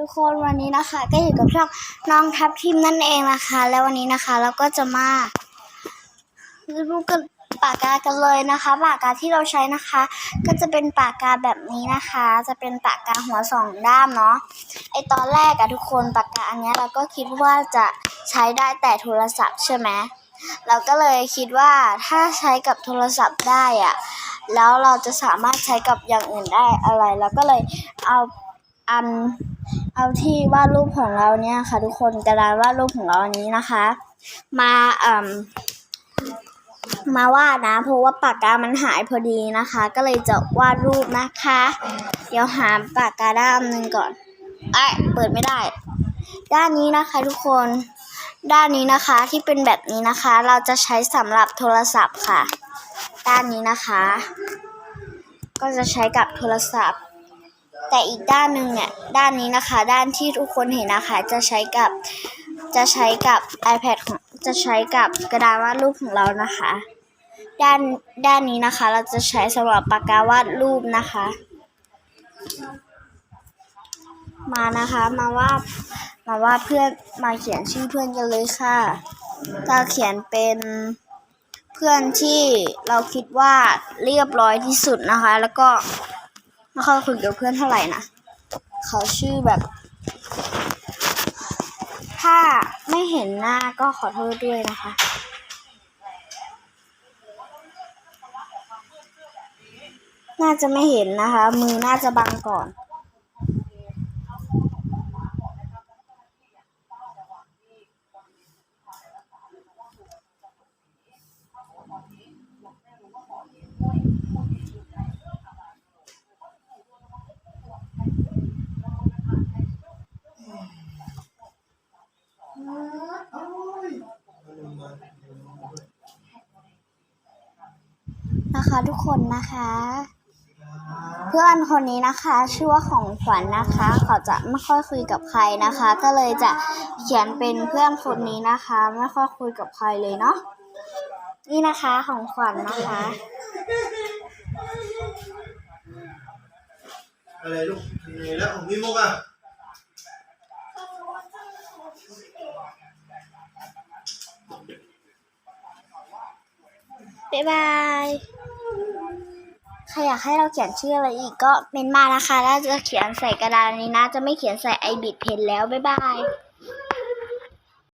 ทุกคนวันนี้นะคะ ก็อยู่กับช่องน้องทับทิมนั่นเองนะคะ แล้ววันนี้นะคะเราก็จะมาดูกันปากกากันเลยนะคะ ปากกาที่เราใช้นะคะ ก็จะเป็นปากกาแบบนี้นะคะ จะเป็นปากกาหัวสองด้ามเนาะไอตอนแรกอะทุกคนปากกาอันเนี้ยเราก็คิดว่าจะใช้ได้แต่โทรศัพท์ใช่ไหมเราก็เลยคิดว่าถ้าใช้กับโทรศัพท์ได้อะแล้วเราจะสามารถใช้กับอย่างอื่นได้อะไรเราก็เลยเอาอัน เอาที่วาดรูปของเราเนี่ยค่ะ ทุกคนกระดานวาดรูปของเราอันนี้นะคะ มาเอ่มมาวาดนะ เพราะว่าปากกามันหายพอดีนะคะ ก็เลยจะวาดรูปนะคะ เดี๋ยวหาปากกาด้ามหนึ่งก่อนเอ้เปิดไม่ได้ ด้านนี้นะคะทุกคน ด้านนี้นะคะที่เป็นแบบนี้นะคะ เราจะใช้สำหรับโทรศัพท์ค่ะ ด้านนี้นะคะ ก็จะใช้กับโทรศัพท์ แต่อีกด้านหนึ่งเนี่ยด้านนี้นะคะ ด้านที่ทุกคนเห็นนะคะจะใช้กับจะใช้กับ iPad ของจะใช้กับกระดานวาดรูปของเรานะคะ ด้านด้านนี้นะคะ เราจะใช้สำหรับปากกาวาดรูปนะคะ มานะคะมาวาดมาวาดเพื่อนมาเขียนชื่อเพื่อนกันเลยค่ะจะเขียนเป็นเพื่อนที่เราคิดว่าเรียบร้อยที่สุดนะคะ แล้วก็ ไม่ค่อยคุยกับเพื่อนเท่าไหร่นะเขาชื่อแบบ ถ้าไม่เห็นหน้าก็ขอโทษด้วยนะคะ น่าจะไม่เห็นนะคะ มือน่าจะบังก่อน นะคะทุกคนนะคะ เพื่อนคนนี้นะคะชื่อว่าของขวัญนะคะ เขาจะไม่ค่อยคุยกับใครนะคะ ก็เลยจะเขียนเป็นเพื่อนคนนี้นะคะ ไม่ค่อยคุยกับใครเลยเนาะนี่นะคะของขวัญนะคะอะไรลูกยังไงแล้วของพี่มุกอะบ๊ายบาย ใครอยากให้เราเขียนชื่ออะไรอีกก็เมนมานะคะแล้วจะเขียนใส่กระดานนี้นะ จะไม่เขียนใส่ไอบิดเพนแล้ว บ๊ายบาย